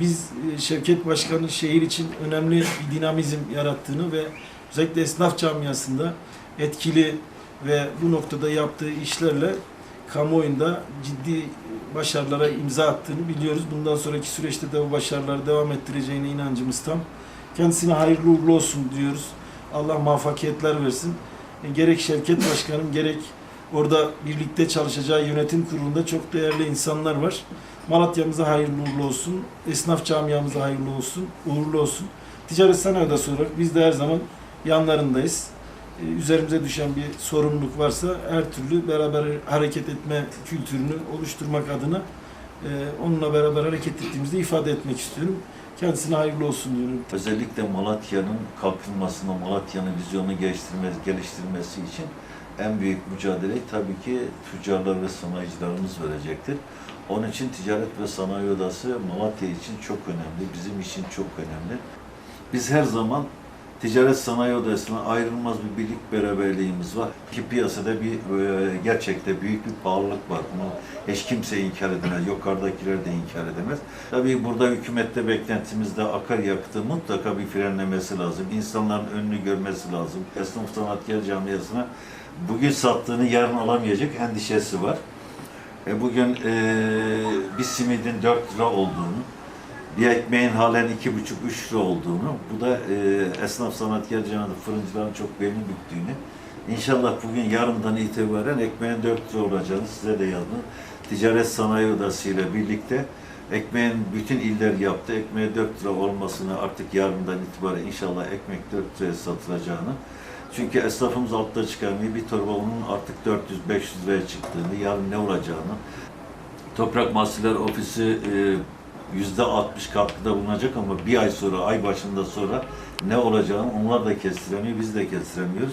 biz e, Şevket Başkan'ın şehir için önemli bir dinamizm yarattığını ve özellikle esnaf camiasında etkili ve bu noktada yaptığı işlerle kamuoyunda ciddi başarılara imza attığını biliyoruz. Bundan sonraki süreçte de bu başarıları devam ettireceğine inancımız tam. Kendisine hayırlı uğurlu olsun diyoruz. Allah muvaffakiyetler versin. E, gerek Şevket Başkanım gerek orada birlikte çalışacağı yönetim kurulunda çok değerli insanlar var. Malatya'mıza hayırlı uğurlu olsun. Esnaf camiamıza hayırlı olsun, uğurlu olsun. Ticaret Sanayi Odası olarak biz de her zaman yanlarındayız. Ee, Üzerimize düşen bir sorumluluk varsa her türlü beraber hareket etme kültürünü oluşturmak adına e, onunla beraber hareket ettiğimizde ifade etmek istiyorum. Kendisine hayırlı olsun diyorum. Özellikle Malatya'nın kalkınmasına, Malatya'nın vizyonunu geliştirmesi, geliştirmesi için en büyük mücadeleyi tabii ki tüccarlar ve sanayicilerimiz verecektir. Onun için Ticaret ve Sanayi Odası Malatya için çok önemli, bizim için çok önemli. Biz her zaman Ticaret Sanayi Odası'na ayrılmaz bir birlik beraberliğimiz var. Ki piyasada bir e, gerçekte büyük bir pahalılık var. Bunu hiç kimse inkar edemez. Yukarıdakiler de inkar edemez. Tabii burada hükümette beklentimizde akaryakıtı mutlaka bir frenlemesi lazım. İnsanların önünü görmesi lazım. Esnaf sanatkar camiasına bugün sattığını yarın alamayacak endişesi var. E, bugün e, bir simidin 4 lira olduğunu, bir ekmeğin halen iki buçuk üç lira olduğunu, bu da e, esnaf sanatkar camiası fırıncıların çok belini büktüğünü, İnşallah bugün yarından itibaren ekmeğin 4 lira olacağını size de yazdım. Ticaret Sanayi Odası ile birlikte ekmeğin bütün iller yaptı. Ekmeğe 4 lira olmasını artık yarından itibaren inşallah ekmek 4 liraya satılacağını. Çünkü esnafımız altta çıkarmıyor. Bir torba unun artık 400-500 liraya çıktığını, yarın ne olacağını. Toprak Mahsuller Ofisi e, yüzde 60 katkıda bulunacak ama bir ay sonra, ay başında sonra ne olacağını onlar da kestiremiyor, biz de kestiremiyoruz.